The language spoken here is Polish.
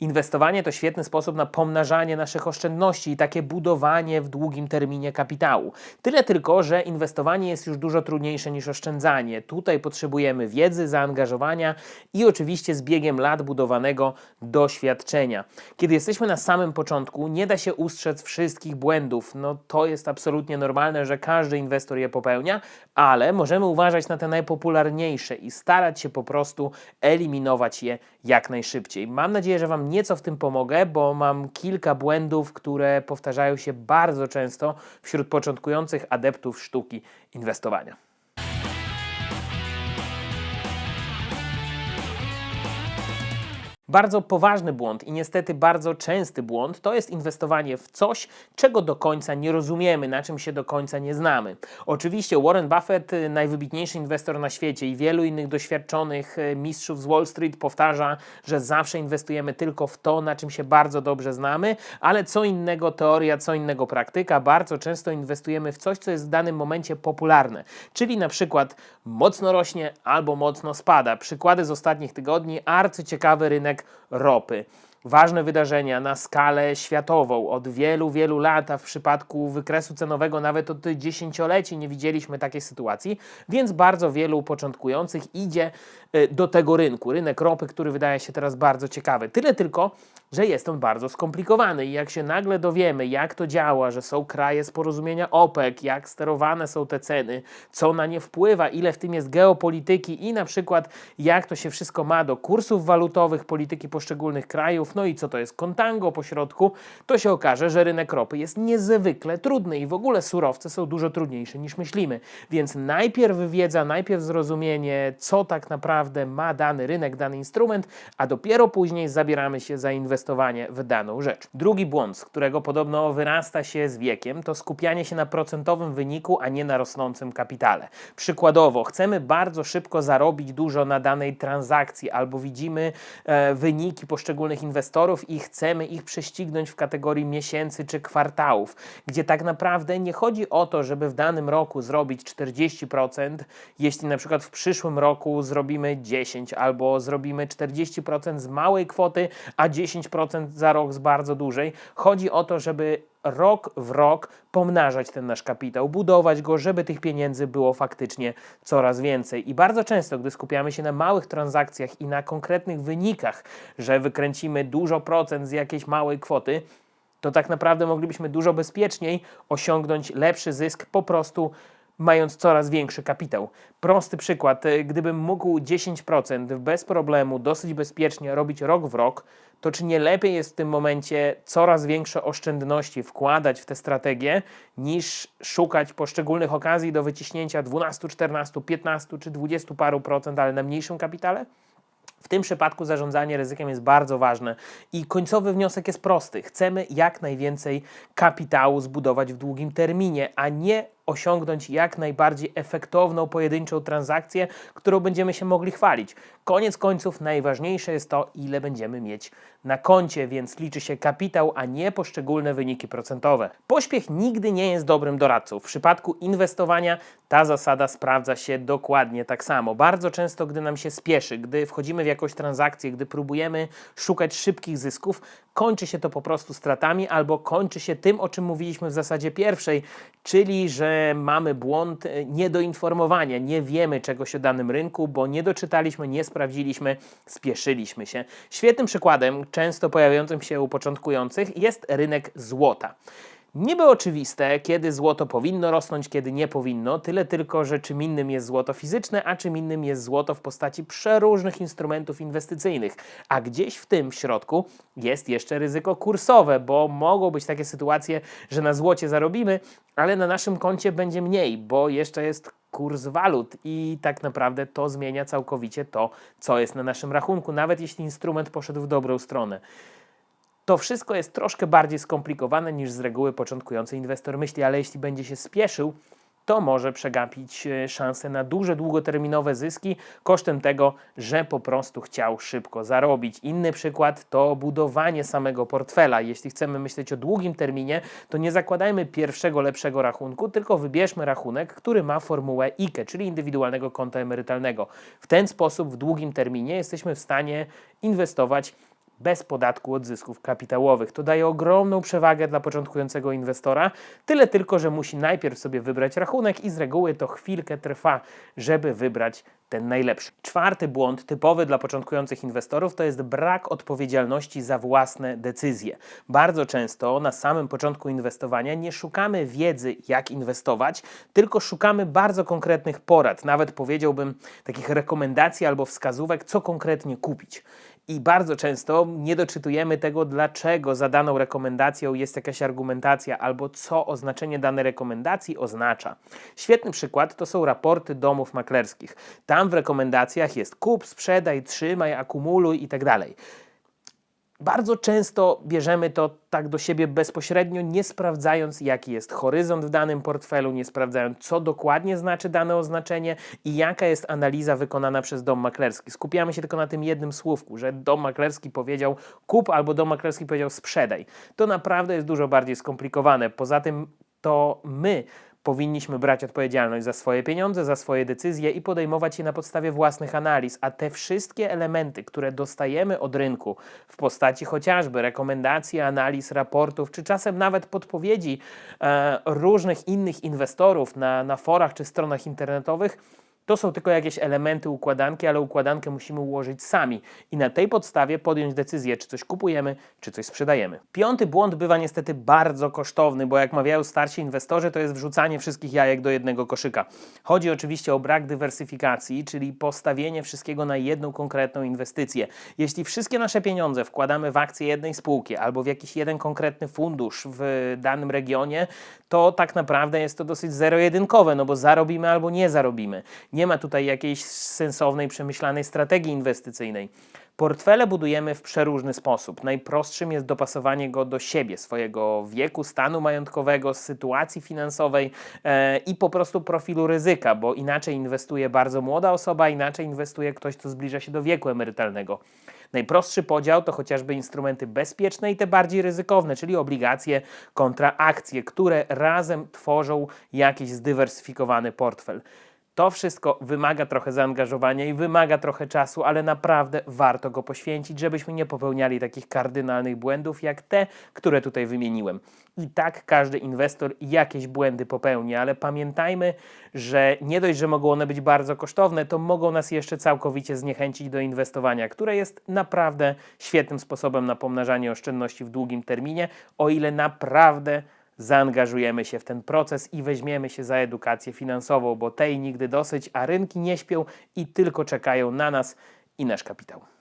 Inwestowanie to świetny sposób na pomnażanie naszych oszczędności i takie budowanie w długim terminie kapitału. Tyle tylko, że inwestowanie jest już dużo trudniejsze niż oszczędzanie. Tutaj potrzebujemy wiedzy, zaangażowania i oczywiście z biegiem lat budowanego doświadczenia. Kiedy jesteśmy na samym początku, nie da się ustrzec wszystkich błędów. No to jest absolutnie normalne, że każdy inwestor je popełnia, ale możemy uważać na te najpopularniejsze i starać się po prostu eliminować je jak najszybciej. Mam nadzieję, że Wam nieco w tym pomogę, bo mam kilka błędów, które powtarzają się bardzo często wśród początkujących adeptów sztuki inwestowania. Bardzo poważny błąd i niestety bardzo częsty błąd to jest inwestowanie w coś, czego do końca nie rozumiemy, na czym się do końca nie znamy. Oczywiście Warren Buffett, y, najwybitniejszy inwestor na świecie i wielu innych doświadczonych y, mistrzów z Wall Street powtarza, że zawsze inwestujemy tylko w to, na czym się bardzo dobrze znamy, ale co innego teoria, co innego praktyka. Bardzo często inwestujemy w coś, co jest w danym momencie popularne, czyli na przykład mocno rośnie albo mocno spada. Przykłady z ostatnich tygodni, arcyciekawy rynek ropy. Ważne wydarzenia na skalę światową. Od wielu, wielu lat, a w przypadku wykresu cenowego nawet od dziesięcioleci nie widzieliśmy takiej sytuacji, więc bardzo wielu początkujących idzie y, do tego rynku. Rynek ropy, który wydaje się teraz bardzo ciekawy. Tyle tylko, że jest on bardzo skomplikowany i jak się nagle dowiemy, jak to działa, że są kraje z porozumienia OPEC, jak sterowane są te ceny, co na nie wpływa, ile w tym jest geopolityki i na przykład jak to się wszystko ma do kursów walutowych, polityki poszczególnych krajów, no i co to jest kontango po środku, to się okaże, że rynek ropy jest niezwykle trudny i w ogóle surowce są dużo trudniejsze niż myślimy. Więc najpierw wiedza, najpierw zrozumienie, co tak naprawdę ma dany rynek, dany instrument, a dopiero później zabieramy się za inwestowanie w daną rzecz. Drugi błąd, z którego podobno wyrasta się z wiekiem, to skupianie się na procentowym wyniku, a nie na rosnącym kapitale. Przykładowo, chcemy bardzo szybko zarobić dużo na danej transakcji, albo widzimy e, wyniki poszczególnych inwestorów i chcemy ich prześcignąć w kategorii miesięcy czy kwartałów, gdzie tak naprawdę nie chodzi o to, żeby w danym roku zrobić 40%, jeśli na przykład w przyszłym roku zrobimy 10 albo zrobimy 40% z małej kwoty, a 10% za rok z bardzo dużej. Chodzi o to, żeby rok w rok pomnażać ten nasz kapitał, budować go, żeby tych pieniędzy było faktycznie coraz więcej. I bardzo często, gdy skupiamy się na małych transakcjach i na konkretnych wynikach, że wykręcimy dużo procent z jakiejś małej kwoty, to tak naprawdę moglibyśmy dużo bezpieczniej osiągnąć lepszy zysk po prostu mając coraz większy kapitał. Prosty przykład, y, gdybym mógł 10% bez problemu, dosyć bezpiecznie robić rok w rok, to czy nie lepiej jest w tym momencie coraz większe oszczędności wkładać w tę strategię, niż szukać poszczególnych okazji do wyciśnięcia 12, 14, 15 czy 20 paru procent, ale na mniejszym kapitale? W tym przypadku zarządzanie ryzykiem jest bardzo ważne i końcowy wniosek jest prosty. Chcemy jak najwięcej kapitału zbudować w długim terminie, a nie osiągnąć jak najbardziej efektowną pojedynczą transakcję, którą będziemy się mogli chwalić. Koniec końców najważniejsze jest to, ile będziemy mieć na koncie, więc liczy się kapitał, a nie poszczególne wyniki procentowe. Pośpiech nigdy nie jest dobrym doradcą. W przypadku inwestowania ta zasada sprawdza się dokładnie tak samo. Bardzo często, gdy nam się spieszy, gdy wchodzimy w jakąś transakcję, gdy próbujemy szukać szybkich zysków, kończy się to po prostu stratami albo kończy się tym, o czym mówiliśmy w zasadzie pierwszej, czyli że mamy błąd e, niedoinformowania, nie wiemy czegoś o danym rynku, bo nie doczytaliśmy, nie sprawdziliśmy, spieszyliśmy się. Świetnym przykładem, często pojawiającym się u początkujących, jest rynek złota. Niby oczywiste, kiedy złoto powinno rosnąć, kiedy nie powinno, tyle tylko, że czym innym jest złoto fizyczne, a czym innym jest złoto w postaci przeróżnych instrumentów inwestycyjnych. A gdzieś w tym w środku jest jeszcze ryzyko kursowe, bo mogą być takie sytuacje, że na złocie zarobimy, ale na naszym koncie będzie mniej, bo jeszcze jest kurs walut i tak naprawdę to zmienia całkowicie to, co jest na naszym rachunku, nawet jeśli instrument poszedł w dobrą stronę. To wszystko jest troszkę bardziej skomplikowane niż z reguły początkujący inwestor myśli, ale jeśli będzie się spieszył, to może przegapić e, szansę na duże, długoterminowe zyski kosztem tego, że po prostu chciał szybko zarobić. Inny przykład to budowanie samego portfela. Jeśli chcemy myśleć o długim terminie, to nie zakładajmy pierwszego lepszego rachunku, tylko wybierzmy rachunek, który ma formułę IKE, czyli indywidualnego konta emerytalnego. W ten sposób w długim terminie jesteśmy w stanie inwestować bez podatku od zysków kapitałowych. To daje ogromną przewagę dla początkującego inwestora, tyle tylko, że musi najpierw sobie wybrać rachunek i z reguły to chwilkę trwa, żeby wybrać ten najlepszy. Czwarty błąd typowy dla początkujących inwestorów to jest brak odpowiedzialności za własne decyzje. Bardzo często na samym początku inwestowania nie szukamy wiedzy, jak inwestować, tylko szukamy bardzo konkretnych porad, nawet powiedziałbym takich rekomendacji albo wskazówek, co konkretnie kupić. I bardzo często nie doczytujemy tego, dlaczego za daną rekomendacją jest jakaś argumentacja albo co oznaczenie danej rekomendacji oznacza. Świetny przykład to są raporty domów maklerskich. Tam w rekomendacjach jest kup, sprzedaj, trzymaj, akumuluj itd. Bardzo często bierzemy to tak do siebie bezpośrednio, nie sprawdzając, jaki jest horyzont w danym portfelu, nie sprawdzając, co dokładnie znaczy dane oznaczenie i jaka jest analiza wykonana przez dom maklerski. Skupiamy się tylko na tym jednym słówku, że dom maklerski powiedział kup albo dom maklerski powiedział sprzedaj. To naprawdę jest dużo bardziej skomplikowane. Poza tym to my powinniśmy brać odpowiedzialność za swoje pieniądze, za swoje decyzje i podejmować je na podstawie własnych analiz, a te wszystkie elementy, które dostajemy od rynku w postaci chociażby rekomendacji, analiz, raportów, czy czasem nawet podpowiedzi e, różnych innych inwestorów na, na forach czy stronach internetowych, to są tylko jakieś elementy układanki, ale układankę musimy ułożyć sami i na tej podstawie podjąć decyzję, czy coś kupujemy, czy coś sprzedajemy. Piąty błąd bywa niestety bardzo kosztowny, bo jak mawiają starsi inwestorzy, to jest wrzucanie wszystkich jajek do jednego koszyka. Chodzi oczywiście o brak dywersyfikacji, czyli postawienie wszystkiego na jedną konkretną inwestycję. Jeśli wszystkie nasze pieniądze wkładamy w akcje jednej spółki albo w jakiś jeden konkretny fundusz w danym regionie, to tak naprawdę jest to dosyć zero-jedynkowe, no bo zarobimy albo nie zarobimy. Nie ma tutaj jakiejś sensownej, przemyślanej strategii inwestycyjnej. Portfele budujemy w przeróżny sposób. Najprostszym jest dopasowanie go do siebie, swojego wieku, stanu majątkowego, sytuacji finansowej e, i po prostu profilu ryzyka, bo inaczej inwestuje bardzo młoda osoba, inaczej inwestuje ktoś, kto zbliża się do wieku emerytalnego. Najprostszy podział to chociażby instrumenty bezpieczne i te bardziej ryzykowne, czyli obligacje kontra akcje, które razem tworzą jakiś zdywersyfikowany portfel. To wszystko wymaga trochę zaangażowania i wymaga trochę czasu, ale naprawdę warto go poświęcić, żebyśmy nie popełniali takich kardynalnych błędów jak te, które tutaj wymieniłem. I tak każdy inwestor jakieś błędy popełni, ale pamiętajmy, że nie dość, że mogą one być bardzo kosztowne, to mogą nas jeszcze całkowicie zniechęcić do inwestowania, które jest naprawdę świetnym sposobem na pomnażanie oszczędności w długim terminie, o ile naprawdę zaangażujemy się w ten proces i weźmiemy się za edukację finansową, bo tej nigdy dosyć, a rynki nie śpią i tylko czekają na nas i nasz kapitał.